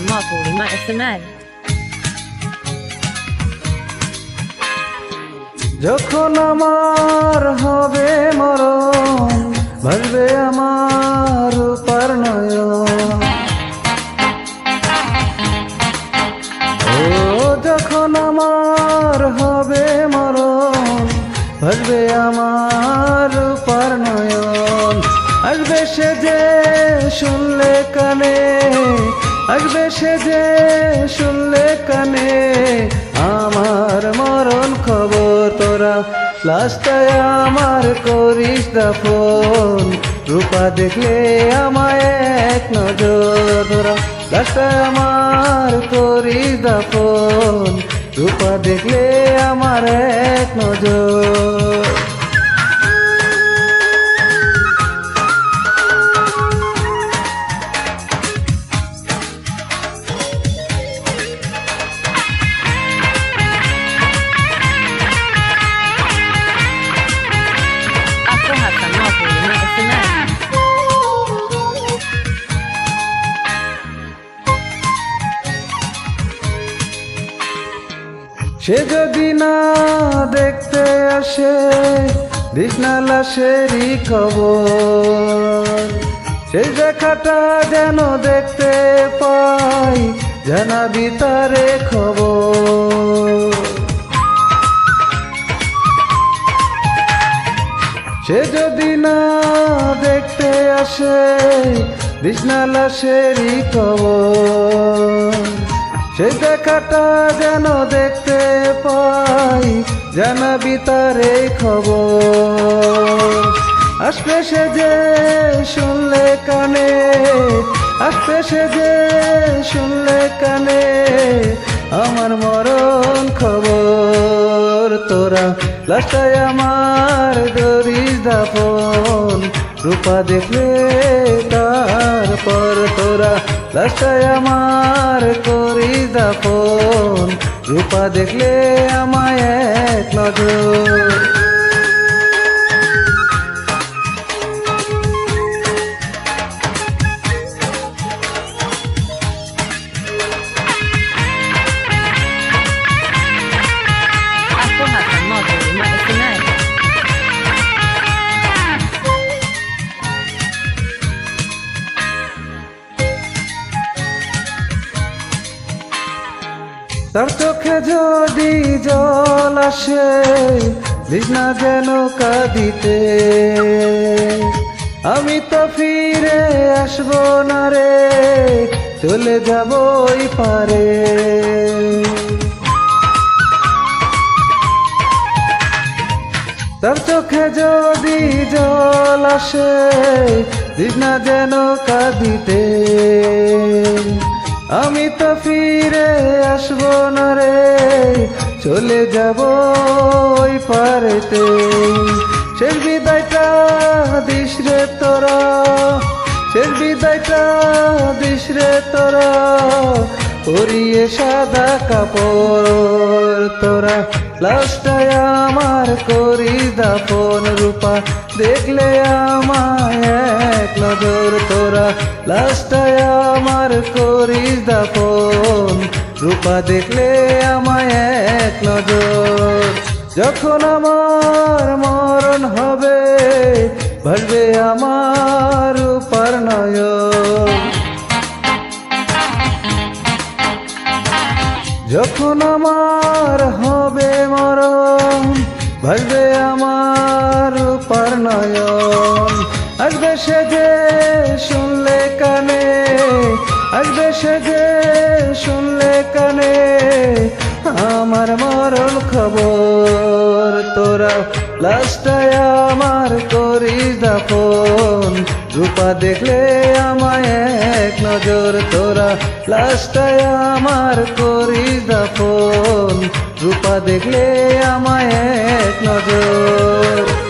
Hassan Matholima SMR. যখন আমার হবে মরণ ভাববে আমার নয়ন ও, যখন আমার হবে মরণ ভাববে আমার নয়ন আসবে সে যে শুনলে কানে আসবে সে যে শুনলে কানে। আমার মরণ খবর তোরা লাস্টায় আমার করিস দাফন। রূপা দেখলে আমায় এক নজর তোরা লাস্টায় আমার করিস দাফন। রূপা দেখলে আমার এক নজর সে যদি না দেখতে আসে দিসনা লাশেরই খবর। সেই দেখাটা যেন দেখতে পাই, জানাবি তারে খবর। সে যদি না দেখতে আসে বিষ্ণা লাশেরই খবর। সে দেখাটা যেন দেখতে পাই, জানাবি তারে খবর। আসবে সে যে শুনলে কানে, আসবে সে যে শুনলে কানে আমার মরণ খবর। তোরা লাস্টায় আমার দরিস দাফন, রূপা দেখলে তারপর তোরা লাস্টায় আমার করিস দাফন। রূপা দেখলে আমায় এক নজর Afro যদি জল আসে বিছনা যেন কাঁদিতে। আমি তো ফিরে আসব না রে, চলে যাবই পারে। তার চোখে যদি জল আসে বিছনা যেন কাঁদিতে। আমি তো ফিরে আসব না চলে যাব ওই পারেতে। শেষ বিদায়টা দিস রে তোরা, শেষ বিদায়টা দিস রে তোরা, পরিয়ে সাদা কাপড় তোরা। লাস্টায় আমার করি দাপন রূপা, দেখলে আমায় এক নজর তোরা। লাস্টায় আমার করি দাপন রূপা, দেখলে আমায় এক নজর। যখন আমার মরণ হবে ভাববে আমার নয়ন। যখন আমার হবে মরণ ভাববে আমার রূপার নয়ন। আসবে যে শুনলে কানে, আসবে যে শুনলে আমার মরণ খবর, তোরা লাস্টায় আমার করিস দাফন। রূপা দেখলে আমায় এক নজর, তোরা লাস্টায় আমার করিস দাফন। রূপা দেখলে আমায় এক নজর।